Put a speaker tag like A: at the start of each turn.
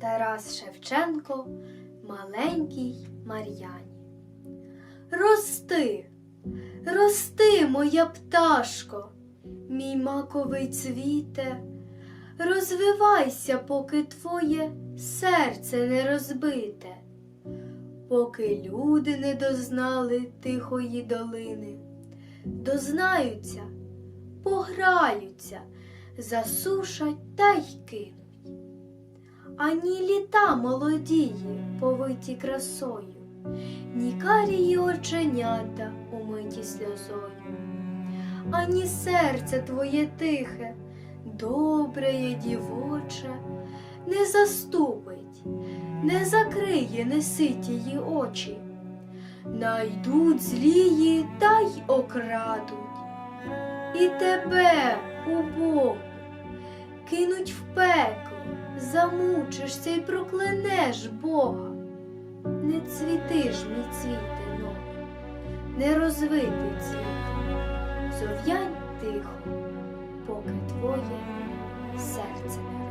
A: Тарас Шевченко маленькій Мар'яні. Рости, рости, моя пташко, мій маковий цвіте, розвивайся, поки твоє серце не розбите, поки люди не дознали тихої долини, дознаються, пограються, засушать та й кинуть. Ані літа молодії, повиті красою, ні карії оченята, умиті сльозою, ані серце твоє тихе, добре є дівоче, не заступить, не закриє неситії очі, найдуть злії та й окрадуть, і тебе, убогу, кинуть в пекло, замучишся і проклянеш Бога, не цвіти ж мій цвіти новий, не розвити цвіт, зов'янь тихо, поки твоє серце не